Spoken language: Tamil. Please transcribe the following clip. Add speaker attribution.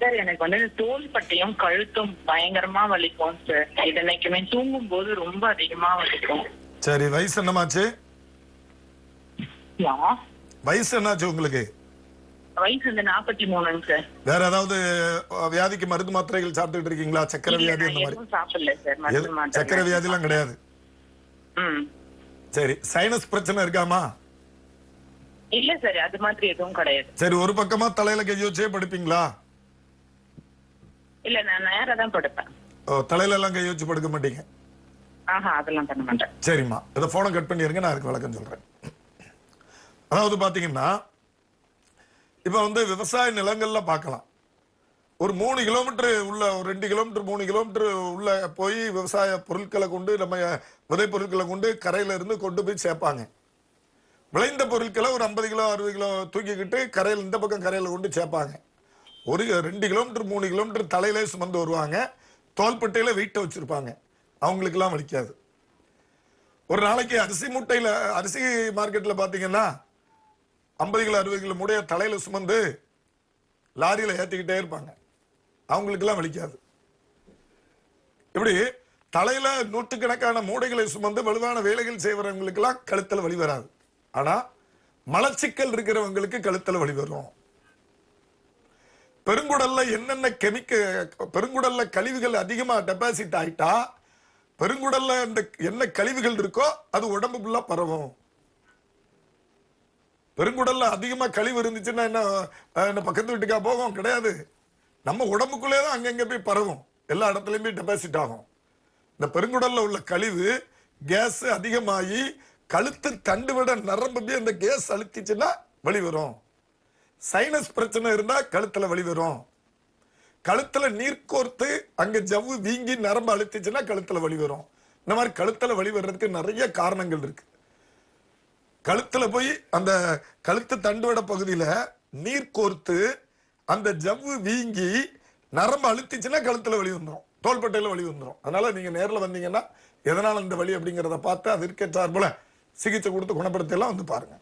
Speaker 1: சார் எனக்கு வந்து தோல் பட்டையும் கழுத்தும் பயங்கரமா வலிக்கும் சார் இது என்னைக்குமே தூங்கும் போது ரொம்ப அதிகமா வலிக்கும்.
Speaker 2: சரி வயசு என்னமாச்சு? வயசு என்னாச்சு உங்களுக்கு?
Speaker 1: வயசு வந்து நாற்பத்தி மூணுங்க சார்
Speaker 2: வேற ஏதாவது வியாதிக்கு மருந்து மாத்திரைகள் சாப்பிட்டுட்டு இருக்கீங்களா? சக்கரை வியாதி அந்த மாதிரி?
Speaker 1: சாப்பிடல சார்.
Speaker 2: சக்கரை வியாதி எல்லாம் கிடையாது. சரி சைனஸ் பிரச்சனை இருக்காமா?
Speaker 1: இல்ல சார் அது மாதிரி எதுவும் கிடையாது.
Speaker 2: சரி ஒரு பக்கமா தலையில கை வச்சே படுப்பீங்களா?
Speaker 1: இல்ல நான் நேரா தான் படுப்பேன்.
Speaker 2: ஓ, தலையில எல்லாம் கை வச்சு படுக்க மாட்டீங்க?
Speaker 1: ஆஹா அதெல்லாம் பண்ண மாட்டேன்.
Speaker 2: சரிம்மா. இதை போனை கட் பண்ணிருங்க நான் அதுக்கு விளக்கம் சொல்றேன். அதாவது பாத்தீங்கன்னா இப்ப வந்து விவசாய நிலங்கள்ல பார்க்கலாம் ஒரு மூணு கிலோமீட்டர் உள்ள ஒரு ரெண்டு கிலோமீட்டர் மூணு கிலோமீட்டர் உள்ள போய் விவசாய பொருட்களை கொண்டு நம்ம விதை பொருட்களை கொண்டு கரையில இருந்து கொண்டு போய் சேர்ப்பாங்க விளைந்த பொருட்களை ஒரு ஐம்பது கிலோ அறுபது கிலோ தூக்கிக்கிட்டு கரையில் இந்த பக்கம் கரையில கொண்டு சேர்ப்பாங்க ஒரு ரெண்டு கிலோமீட்டர் மூணு கிலோமீட்டர் தலையிலே சுமந்து வருவாங்க. தோல்பட்டையில் வெயிட்டை வச்சுருப்பாங்க. அவங்களுக்கெல்லாம் வலிக்காது. ஒரு நாளைக்கு அரிசி மூட்டையில் அரிசி மார்க்கெட்டில் பார்த்தீங்கன்னா ஐம்பது கிலோ அறுபது கிலோ மூடைய தலையில் சுமந்து லாரியில் ஏற்றிக்கிட்டே இருப்பாங்க. அவங்களுக்கெல்லாம் வலிக்காது. இப்படி தலையில் நூற்றுக்கணக்கான மூடைகளை சுமந்து வலுவான வேலைகள் செய்வறவங்களுக்கெல்லாம் கழுத்தில் வலி வராது. ஆனால் மலச்சிக்கல் இருக்கிறவங்களுக்கு கழுத்தில் வலி வரும். பெருங்குடல்ல என்னென்ன கெமிக்க பெருங்குடல்ல கழிவுகள் அதிகமா டெபாசிட் ஆயிட்டா பெருங்குடல்ல அந்த என்ன கழிவுகள் இருக்கோ அது உடம்பு ஃபுல்லா பரவும். பெருங்குடல்ல அதிகமா கழிவு இருந்துச்சுன்னா என்ன என்ன பக்கத்து வீட்டுக்கா போகும்? கிடையாது. நம்ம உடம்புக்குள்ளே தான் அங்கங்க போய் பரவும். எல்லா இடத்துலயும் போய் டெபாசிட் ஆகும். இந்த பெருங்குடல்ல உள்ள கழிவு கேஸ் அதிகமாகி கழுத்து தண்டு விட நரம்பு போய் அந்த கேஸ் அழுத்திச்சுன்னா வழி வரும். சைனஸ் பிரச்சனை இருந்தா கழுத்துல வலி வரும். கழுத்துல நீர் கோர்த்து அங்க ஜவ்வு வீங்கி நரம்பு அழுத்திச்சுன்னா கழுத்துல வலி வரும். இந்த மாதிரி கழுத்துல வலி வர்றதுக்கு நிறைய காரணங்கள் இருக்கு. கழுத்துல போய் அந்த கழுத்து தண்டுவட பகுதியில நீர் கோர்த்து அந்த ஜவ்வு வீங்கி நரம்பு அழுத்திச்சுன்னா கழுத்துல வலி வந்துடும் தோள்பட்டையில் வலி வந்துடும் அதனால நீங்க நேரில் வந்தீங்கன்னா எதனால் இந்த வழி அப்படிங்கிறத பார்த்து அதற்கு சார்பில் சிகிச்சை கொடுத்து குணப்படுத்தியெல்லாம் வந்து பாருங்க.